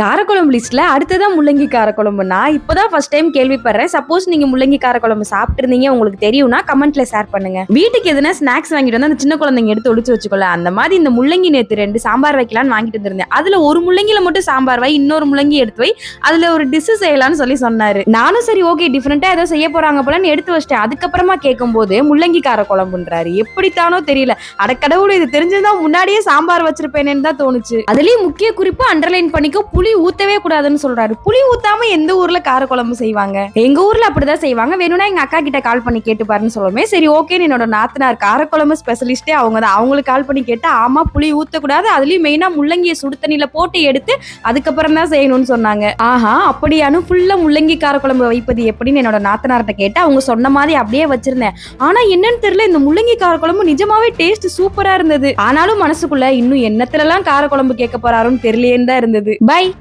காரக்குழம்பு லிஸ்ட்ல அடுத்ததான் முள்ளங்கி காரக்குழம்பு. நான் இப்பதான் ஃபர்ஸ்ட் டைம் கேள்விப்படுறேன். சப்போஸ் நீங்க முள்ளங்கி காரக்குழம்பு சாப்பிட்டுருந்தீங்க உங்களுக்கு தெரியும்னா கமெண்ட்ல ஷேர் பண்ணுங்க. வீட்டுக்கு எதுனா ஸ்நாக்ஸ் வாங்கிட்டு வந்து அந்த சின்ன குழந்தைங்க எடுத்து ஒழிச்சு வச்சுக்கோல அந்த மாதிரி இந்த முள்ளங்கி நேத்து ரெண்டு சாம்பார் வைக்கலாம்னு வாங்கிட்டு வந்திருந்தேன். அதுல ஒரு முள்ளங்கில மட்டும் சாம்பார் வை இன்னொரு முள்ளங்கி எடுத்து வை. அதுல ஒரு டிஷ் செய்யலாம்னு சொல்லி சொன்னாரு. நானும் சரி ஓகே டிஃப்ரெண்டா ஏதோ செய்ய போறாங்க போலன்னு எடுத்து வச்சிட்டேன். அதுக்கப்புறமா கேட்கும்போது முள்ளங்கி காரக்குழம்புன்றாரு. எப்படித்தானோ தெரியல. அடக்கடவுள் இது தெரிஞ்சதுதான் முன்னாடியே சாம்பார் வச்சிருப்பேனேன்னு தான் தோணுச்சு. அதுலயும் முக்கிய குறிப்பு அண்டர்லைன் பண்ணிக்கோ புளி புளி ஊத்தவே கூடாதுன்னு சொல்றாரு. புளி ஊத்தாம எந்த ஊர்ல காரக்குழம்பு செய்வாங்க? எங்க ஊர்ல அப்படிதான் செய்வாங்க. வேணும்னா எங்க அக்கா கிட்ட கால் பண்ணி கேட்டு பாருன்னு சொல்லுமே சரி ஓகே என்னோட நாத்தனார் காரக்குழம்பு ஸ்பெஷலிஸ்டே அவங்க தான் அவங்களுக்கு கால் பண்ணி கேட்டா ஆமா புளி ஊத்தக்கூடாது. அதுலயும் மெயினா முள்ளங்கிய சுடு தண்ணியில போட்டு எடுத்து அதுக்கப்புறம் தான் செய்யணும்னு சொன்னாங்க. ஆஹா அப்படியானு ஃபுல்லா முள்ளங்கி காரக்குழம்பு வைப்பது எப்படின்னு என்னோட நாத்தனார்ட்ட கேட்டா அவங்க சொன்ன மாதிரி அப்படியே வச்சிருந்தேன். ஆனா என்னன்னு தெரியல இந்த முள்ளங்கி காரக்குழம்பு நிஜமாவே டேஸ்ட் சூப்பரா இருந்தது. ஆனாலும் மனசுக்குள்ள இன்னும் என்னத்துல எல்லாம் காரக்குழம்பு கேட்க போறாருன்னு தெரியலேன்னு தான் இருந்தது. பை